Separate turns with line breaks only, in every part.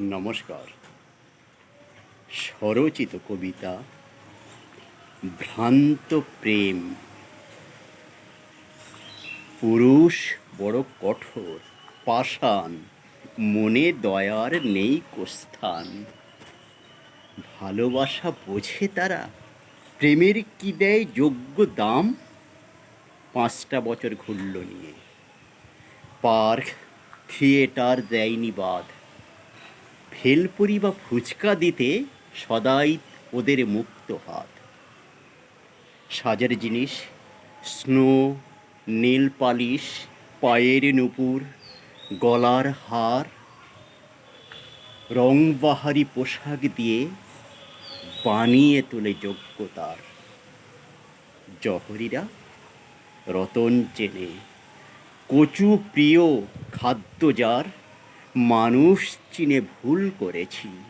নমস্কার। স্বরচিত কবিতা ভ্রান্ত প্রেম। পুরুষ বড় কঠোর, পাষাণ, মনে দয়ার নেই কোস্থান। ভালোবাসা বোঝে তারা, প্রেমের কি দেয় যোগ্য দাম? পাঁচটা বছর ঘুরল নিয়ে। পার্ক থিয়েটার দেয়নি বাদ ভেলপুরি বা ফুচকা দিতে সদাই ওদের মুক্ত হাত। সাজার জিনিস, স্নো, নীল পালিশ, পায়ের নুপুর, গলার হার, রংবাহারি পোশাক দিয়ে বানিয়ে তোলে যোগ্যতার। জহরিরা রতন চেনে, কচু প্রিয় খাদ্য যার মানুষ চিনে ভুল করেছি।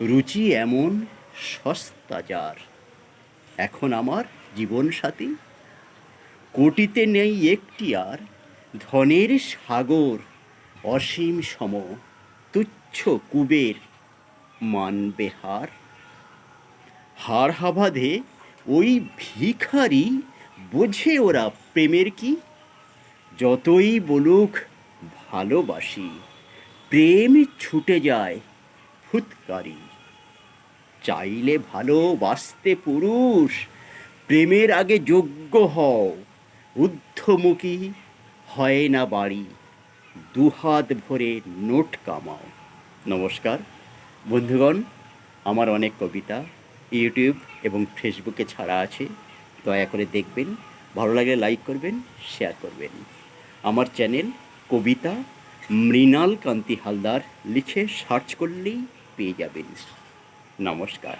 রুচি এমন সস্তা যার। এখন আমার জীবনসাথী, কোটিতে নেই একটি আর, ধনের সাগর অসীম সম, তুচ্ছ কুবের মানবে হার হার হাবাধে ওই ভিখারি, বোঝে ওরা প্রেমের কি? যতই বলুক ভালোবাসি, প্রেম ছুটে যায় ফুৎকারি। চাইলে ভালোবাসতে পুরুষ, প্রেমের আগে যোগ্য হও, ঊর্ধ্বমুখী হয় না বাড়ি, দুহাত ভরে নোট কামাও। নমস্কার, বন্ধুগণ, আমার অনেক কবিতা ইউটিউব এবং ফেসবুকে ছাড়া আছে, দয়া করে দেখবেন, ভালো লাগলে লাইক করবেন, শেয়ার করবেন। আমার চ্যানেল কবিতা মৃণাল কান্তি হালদার লিখে সার্চ করলেই পেয়ে যাবেন। নমস্কার।